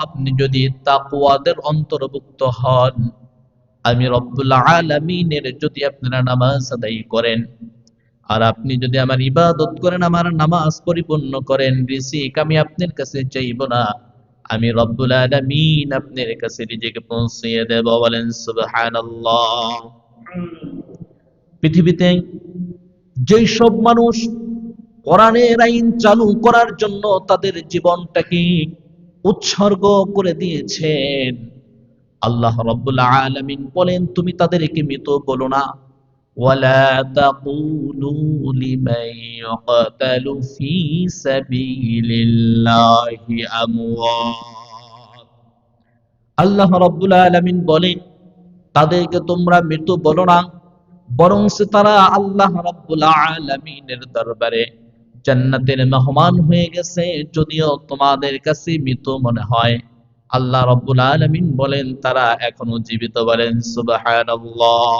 আপনি যদি তাকওয়াদের অন্তর্ভুক্ত হন আমি রব্বুল আলামিনের যদি আপনারা নামাজ আদায় করেন আর আপনি যদি আমার ইবাদত করেন আমার নামাজ পরিপূর্ণ করেন রিজিক আমি আপনার কাছে চাইব না। আমি রব্বুল আলামিন আপনার কাছে নিজেকে পৌঁছিয়ে দেব বলেন পৃথিবীতে যেই সব মানুষ কোরআনের আইন চালু করার জন্য তাদের জীবনটাকে উৎসর্গ করে দিয়েছেন আল্লাহ রব্বুল আলামিন বলেন তুমি তাদেরকে মৃত বলো না ولا تقولوا لمن يقتل في سبيل الله أموات আল্লাহ রব্বুল আলামিন বলেন তাদেরকে তোমরা মৃত বলো না বরং সে তারা আল্লাহ রব্বুল আলামিনের দরবারে জান্নাতের মেহমান হয়ে গেছে, যদিও তোমাদের কাছে মৃত মনে হয়। আল্লাহ রব্বুল আলামিন বলেন, তারা এখনও জীবিত বলেন, সুবহানাল্লাহ।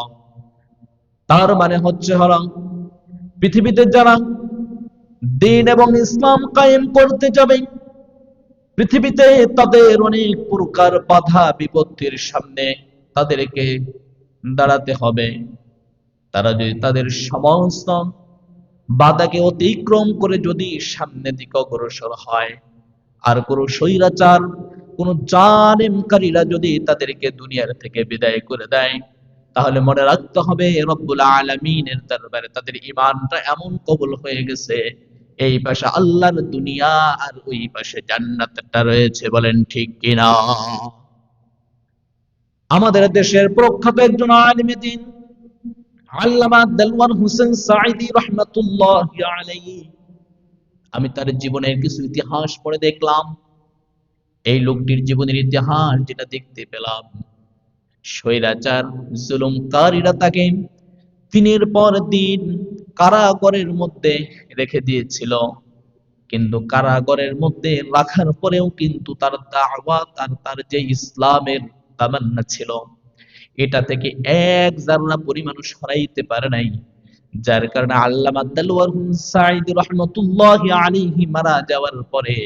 তার মানে হচ্ছে হরং পৃথিবীতে যারা দিন এবং ইসলাম কায়েম করতে যাবে, পৃথিবীতে তাদের অনেক প্রকার বাধা বিপত্তির সামনে তাদেরকে দাঁড়াতে হবে। তারা যদি তাদের সমস্ত বাধাকে অতিক্রম করে যদি সামনে দিকে অগ্রসর হয়। আর কোনো স্বৈরাচার, কোন জালেমকারীরা যদি তাদেরকে দুনিয়ার থেকে বিদায় করে দেয়, তাহলে মনে রাখতে হবে রব্বুল আলমিনের দরবারে তাদের ইমানটা এমন কবুল হয়ে গেছে, এই পাশে আল্লাহর দুনিয়া আর ওই পাশে জান্নাতটা রয়েছে বলেন ঠিক কিনা? আমাদের দেশের প্রখ্যাত একজন আলিম দিন আমি তার জীবনের কিছু ইতিহাস পড়ে দেখলাম। এই লোকটির জীবনের ইতিহাস যেটা দেখতে পেলাম, স্বৈরাচার, জুলুমকারীরা তাকে দিনের পর দিন কারাগরের মধ্যে রেখে দিয়েছিল। কিন্তু কারাগরের মধ্যে রাখার পরেও কিন্তু তার দাওয়াত আর তার যে ইসলামের তামান্না ছিল এটা থেকে এক জাররা পরিমাণ সরাইতে পারে নাই। যার কারণে আল্লামা মারা যাওয়ার পরে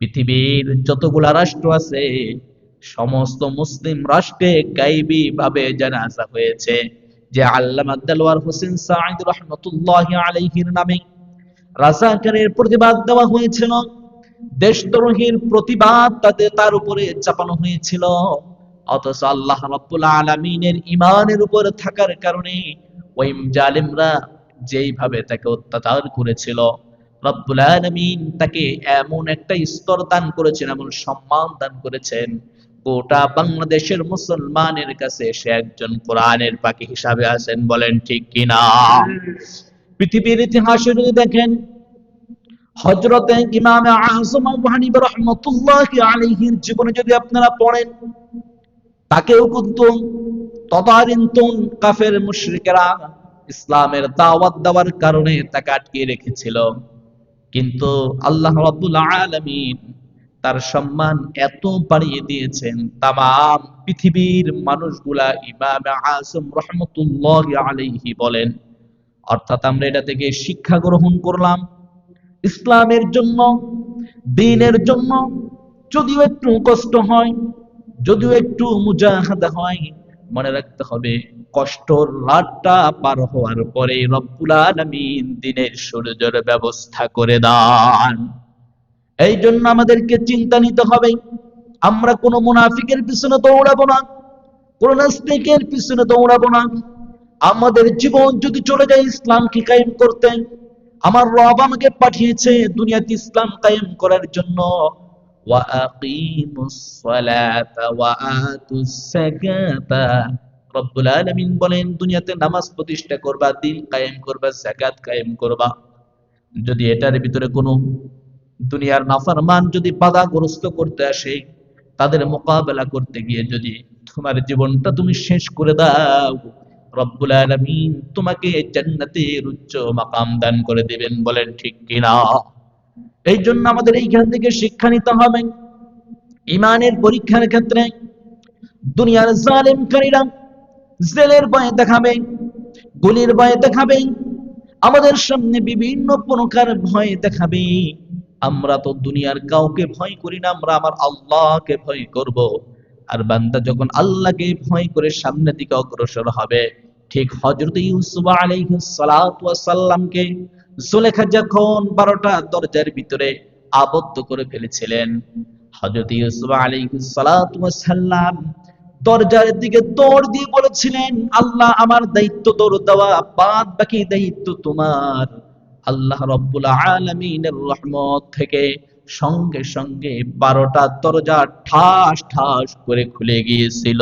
পৃথিবীর যতগুলা রাষ্ট্র আছে, সমস্ত মুসলিম রাষ্ট্রে গাইবি ভাবে জানাজা হয়েছে যে দেলওয়ার হোসেন সাইদ রহমতুল্লাহ আলাইহির নামে রাজাকারের প্রতিবাদ দেওয়া হয়েছিল। দেশদ্রোহীর প্রতিবাদ তাদের তার উপরে চাপানো হয়েছিল। অথচ আল্লাহ আলামিনের ইমানের উপর থাকার কারণে ওই জালিমরা যেইভাবে তাকে অত্যাচার করেছিল, রব্বুল আলামিন তাকে এমন একটা স্তর দান করেছেন, এমন সম্মান দান করেছেন, গোটা বাংলাদেশের মুসলমানের কাছে সে একজন কোরআনের পাখি হিসাবে আছেন বলেন ঠিক কিনা? পৃথিবীর ইতিহাসে যদি দেখেন হজরতে ইমাম আজম আবু হানিফা রহমতুল্লাহ জীবনে যদি আপনারা পড়েন তাকেও কিন্তু তদারিন্তুন কাফের মুশরিকেরা ইসলামের দাওয়াত দেওয়ার কারণে তাকে আটকে রেখেছিল। কিন্তু আল্লাহ রাব্বুল আলামিন তার সম্মান এত বাড়িয়ে দিয়েছেন তাম পৃথিবীর মানুষগুলা ইমাম আজম রহমতুল্লাহ আলাইহি বলেন। অর্থাৎ আমরা এটা থেকে শিক্ষা গ্রহণ করলাম, ইসলামের জন্য, দিনের জন্য, যদিও একটু কষ্ট হয় যদিও একটু মুজাহাদা হয়, মনে রাখতে হবে, কষ্টর রাতটা পার হওয়ার পরে রব্বুল আলামিন দিনের সূর্যের ব্যবস্থা করে দান। এই জন্য আমাদেরকে চিন্তা নিতে হবে, আমরা কোন মুনাফিকের পিছনে দৌড়াবো না, কোন নাস্তিকের পিছনে দৌড়াবো না। আমাদের জীবন যদি চলে যায় ইসলামকে কায়েম করতে, আমার রব আমাকে পাঠিয়েছে দুনিয়াতে ইসলাম কায়েম করার জন্য। ওয়াআতুস যাকাতা রব্বুল আলামিন বলেন, দুনিয়াতে নামাজ প্রতিষ্ঠা করবা করবা করবা। যদি এটার ভিতরে কোনো দুনিয়ার যদি বাধাগ্রস্ত করতে আসে, তাদের মোকাবেলা করতে গিয়ে যদি তোমার জীবনটা তুমি শেষ করে দাও, রব্বুল আলামিন তোমাকে জান্নাতের উচ্চ মাকাম দান করে দিবেন বলেন ঠিক কিনা? এই জন্য আমাদের এইখান থেকে শিক্ষা নিতে হবে, ইমানের পরীক্ষার ক্ষেত্রে দুনিয়ার জালেমকারীরা জেলের ভয়ে দেখাবে, গুলির ভয়ে দেখাবে, আমাদের সামনে বিভিন্ন প্রকার ভয় দেখাবে। আমরা তো দুনিয়ার কাউকে ভয় করি না, আমরা আমার আল্লাহকে ভয় করব। আর বান্দা যখন আল্লাহকে ভয় করে সামনের দিকে অগ্রসর হবে, ঠিক হজরত ইউসুফ আলাইহিস সালাতু ওয়াস সালামকে সুলেখা যখন বারোটা দরজার ভিতরে আবদ্ধ করে ফেলেছিলেন হজরত ইউসুফ ওয়াস সালাম দরজার দিকে দৌড় দিয়ে বলেছিলেন, আল্লাহ আমার দায়িত্ব দৌড় দেওয়া বাদ বাকি দায়িত্ব তোমার। আল্লাহ রব্বুল আলমিনের রহমত থেকে সঙ্গে সঙ্গে বারোটা দরজা ঠাস ঠাস করে খুলে গিয়েছিল।